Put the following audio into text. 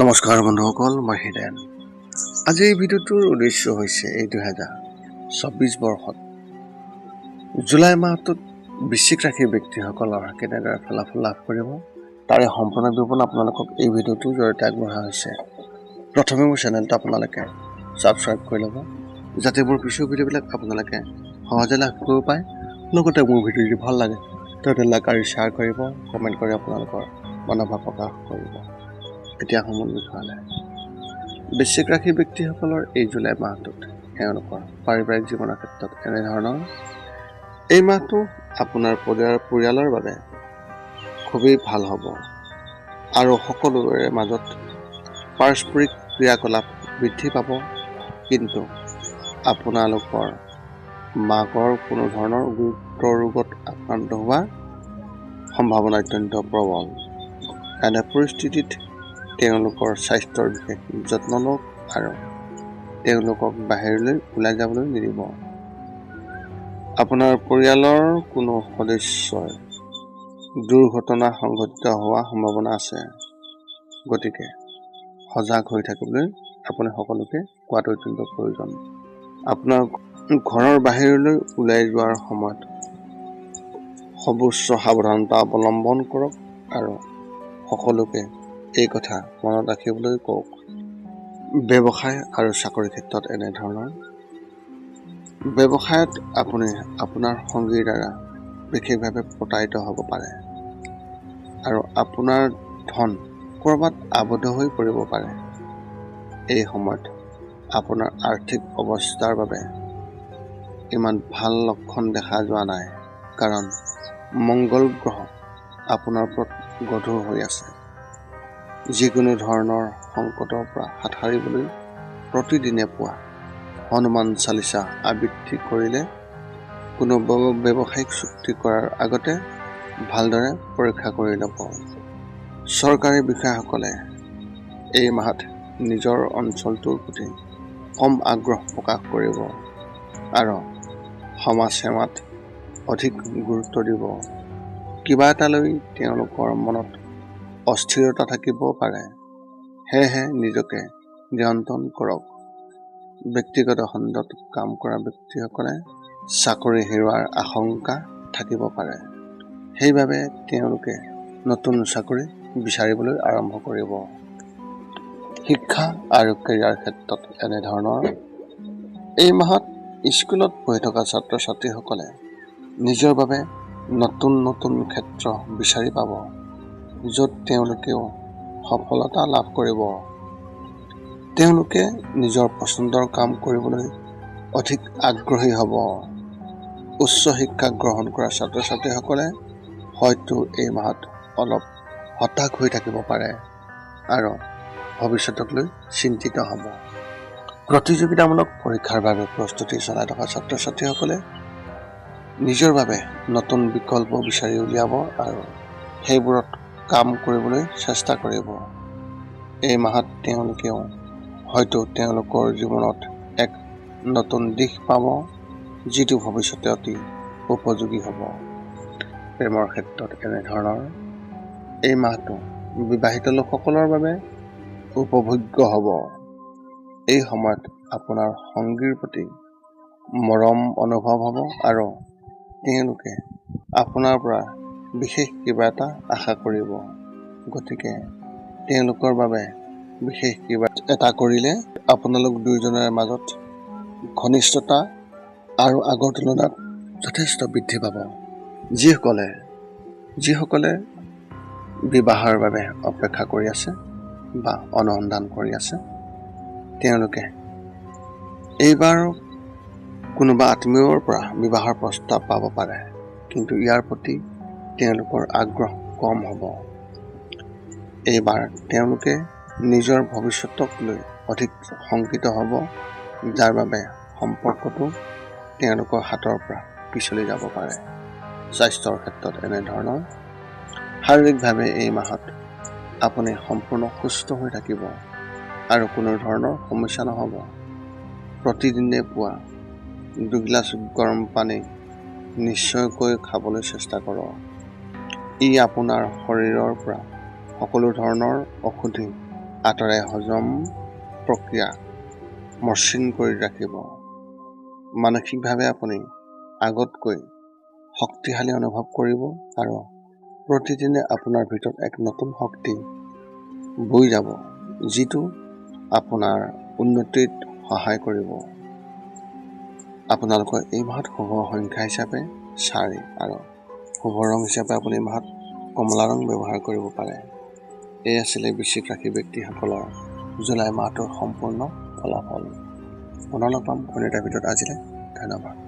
নমস্কাৰ বন্ধুসকল মই হৃদয়ন আজি এই ভিডিঅ'টোৰ উদ্দেশ্য হৈছে এই দুহেজাৰ চৌব্বিছ বৰ্ষত জুলাই মাহটোত বৃশ্চিক ৰাশিৰ ব্যক্তিসকলৰ কেনেদৰে ফলাফল লাভ কৰিব তাৰে সম্পূৰ্ণ বিৱৰণ আপোনালোকক এই ভিডিঅ'টোৰ জৰিয়তে আগবঢ়া হৈছে। প্ৰথমে মোৰ চেনেলটো আপোনালোকে ছাবস্ক্ৰাইব কৰি ল'ব যাতে মোৰ পিছৰ ভিডিঅ'বিলাক আপোনালোকে সহজে লাভ কৰিব পাৰে। লগতে মোৰ ভিডিঅ' যদি ভাল লাগে তেন্তে লাইক আৰু শ্বেয়াৰ কৰিব কমেণ্ট কৰি আপোনালোকৰ মনোভাৱ প্ৰকাশ কৰিব। এতিয়া সমূল বিষয়লৈ বৃশ্চিক ৰাশিৰ ব্যক্তিসকলৰ এই জুলাই মাহটোত তেওঁলোকৰ পাৰিবাৰিক জীৱনৰ ক্ষেত্ৰত এনেধৰণৰ। এই মাহটো আপোনাৰ পৰিয়াল পৰিয়ালৰ বাবে খুবেই ভাল হ'ব আৰু সকলোৰে মাজত পাৰস্পৰিক ক্ৰিয়াকলাপ বৃদ্ধি পাব। কিন্তু আপোনালোকৰ মাকৰ কোনো ধৰণৰ গুৰুতৰ ৰোগত আক্ৰান্ত হোৱাৰ সম্ভাৱনা অত্যন্ত প্ৰবল। এনে পৰিস্থিতিত তেওঁলোকৰ স্বাস্থ্যৰ বিশেষ যত্ন লওক আৰু তেওঁলোকক বাহিৰলৈ ওলাই যাবলৈ নিদিব। আপোনাৰ পৰিয়ালৰ কোনো সদস্যই দুৰ্ঘটনা সংঘটিত হোৱাৰ সম্ভাৱনা আছে। গতিকে সজাগ হৈ থাকিবলৈ আপুনি সকলোকে কোৱাটো অত্যন্ত প্ৰয়োজন। আপোনাৰ ঘৰৰ বাহিৰলৈ ওলাই যোৱাৰ সময়ত সৰ্বোচ্চ সাৱধানতা অৱলম্বন কৰক আৰু সকলোকে এই কথা মনত ৰাখিবলৈ কওক। ব্যৱসায় আৰু চাকৰিৰ ক্ষেত্ৰত এনেধৰণৰ ব্যৱসায়ত আপুনি আপোনাৰ সঙ্গীৰ দ্বাৰা বিশেষভাৱে প্ৰতাৰিত হ'ব পাৰে। আৰু আপোনাৰ ধন ক'ৰবাত আবদ্ধ হৈ পৰিব পাৰে। এই সময়ত আপোনাৰ আৰ্থিক অৱস্থাৰ বাবে ইমান ভাল লক্ষণ দেখা যোৱা নাই। কাৰণ মংগল গ্ৰহ আপোনাৰ ওপৰত গধুৰ হৈ আছে। যিকোনো ধৰণৰ সংকটৰ পৰা হাত সাৰিবলৈ প্ৰতিদিনে পোৱা হনুমান চালিচা আবৃত্তি কৰিলে কোনো ব্য- ব্যৱসায়িক চুক্তি কৰাৰ আগতে ভালদৰে পৰীক্ষা কৰি ল'ব। চৰকাৰী বিষয়াসকলে এই মাহত নিজৰ অঞ্চলটোৰ প্ৰতি কম আগ্ৰহ প্ৰকাশ কৰিব আৰু সমাজ সেৱাত অধিক গুৰুত্ব দিব। কিবা এটা লৈ তেওঁলোকৰ মনত অস্থিৰতা থাকিব পাৰে। সেয়েহে নিজকে নিয়ন্ত্ৰণ কৰক। ব্যক্তিগত খণ্ডত কাম কৰা ব্যক্তিসকলে চাকৰি হেৰুৱাৰ আশংকা থাকিব পাৰে। সেইবাবে তেওঁলোকে নতুন চাকৰি বিচাৰিবলৈ আৰম্ভ কৰিব। শিক্ষা আৰু কেৰিয়াৰ ক্ষেত্ৰত এনেধৰণৰ এই মাহত স্কুলত পঢ়ি থকা ছাত্ৰ ছাত্ৰীসকলে নিজৰ বাবে নতুন নতুন ক্ষেত্ৰ বিচাৰি পাব। য'ত তেওঁলোকেও সফলতা লাভ কৰিব। তেওঁলোকে নিজৰ পচন্দৰ কাম কৰিবলৈ অধিক আগ্ৰহী হ'ব। উচ্চ শিক্ষা গ্ৰহণ কৰা ছাত্ৰ ছাত্ৰীসকলে হয়তো এই মাহত অলপ হতাশ হৈ থাকিব পাৰে আৰু ভৱিষ্যতক লৈ চিন্তিত হ'ব। প্ৰতিযোগিতামূলক পৰীক্ষাৰ বাবে প্ৰস্তুতি চলাই থকা ছাত্ৰ ছাত্ৰীসকলে নিজৰ বাবে নতুন বিকল্প বিচাৰি উলিয়াব আৰু সেইবোৰত কাম কৰিবলৈ চেষ্টা কৰিব। এই মাহত তেওঁলোকেও হয়তো তেওঁলোকৰ জীৱনত এক নতুন দিশ পাব যিটো ভৱিষ্যতে অতি উপযোগী হ'ব। প্ৰেমৰ ক্ষেত্ৰত এনেধৰণৰ এই মাহটো বিবাহিত লোকসকলৰ বাবে উপভোগ্য হ'ব। এই সময়ত আপোনাৰ সংগীৰ প্ৰতি মৰম অনুভৱ হ'ব আৰু তেওঁলোকে আপোনাৰ পৰা বিশেষ কিবা এটা আশা কৰিব। গতিকে তেওঁলোকৰ বাবে বিশেষ কিবা এটা কৰিলে আপোনালোক দুয়োজনৰ মাজত ঘনিষ্ঠতা আৰু আগৰ তুলনাত যথেষ্ট বৃদ্ধি পাব। যিসকলে যিসকলে বিবাহৰ বাবে অপেক্ষা কৰি আছে বা অনুসন্ধান কৰি আছে, তেওঁলোকে এইবাৰ কোনোবা আত্মীয়ৰ পৰা বিবাহৰ প্ৰস্তাৱ পাব পাৰে। কিন্তু ইয়াৰ প্ৰতি তেওঁলোকৰ আগ্ৰহ কম হ'ব। এইবাৰ তেওঁলোকে নিজৰ ভৱিষ্যতক লৈ অধিক শংকিত হ'ব যাৰ বাবে সম্পৰ্কটো তেওঁলোকৰ হাতৰ পৰা পিছলি যাব পাৰে। স্বাস্থ্যৰ ক্ষেত্ৰত এনেধৰণৰ। শাৰীৰিকভাৱে এই মাহত আপুনি সম্পূৰ্ণ সুস্থ হৈ থাকিব আৰু কোনো ধৰণৰ সমস্যা নহ'ব। প্ৰতিদিনে পুৱা দুগিলাচ গৰম পানী নিশ্চয়কৈ খাবলৈ চেষ্টা কৰক। ই আপোনাৰ শৰীৰৰ পৰা সকলো ধৰণৰ অশুদ্ধি আঁতৰাই হজম প্ৰক্ৰিয়া মসৃণ কৰি ৰাখিব। মানসিকভাৱে আপুনি আগতকৈ শক্তিশালী অনুভৱ কৰিব আৰু প্ৰতিদিনে আপোনাৰ ভিতৰত এক নতুন শক্তি বৈ যাব যিটো আপোনাৰ উন্নতিত সহায় কৰিব। আপোনালোকৰ এই মাহত শুভ সংখ্যা হিচাপে চাৰি আৰু শুভ ৰং হিচাপে আপুনি মাহত কমলা ৰং ব্যৱহাৰ কৰিব পাৰে। এই আছিলে বৃশ্চিক ৰাশি ব্যক্তিসকলৰ জুলাই মাহটোৰ সম্পূৰ্ণ ফলাফল। পুনৰ লগ পাম। ভিতৰত আজিলৈ। ধন্যবাদ।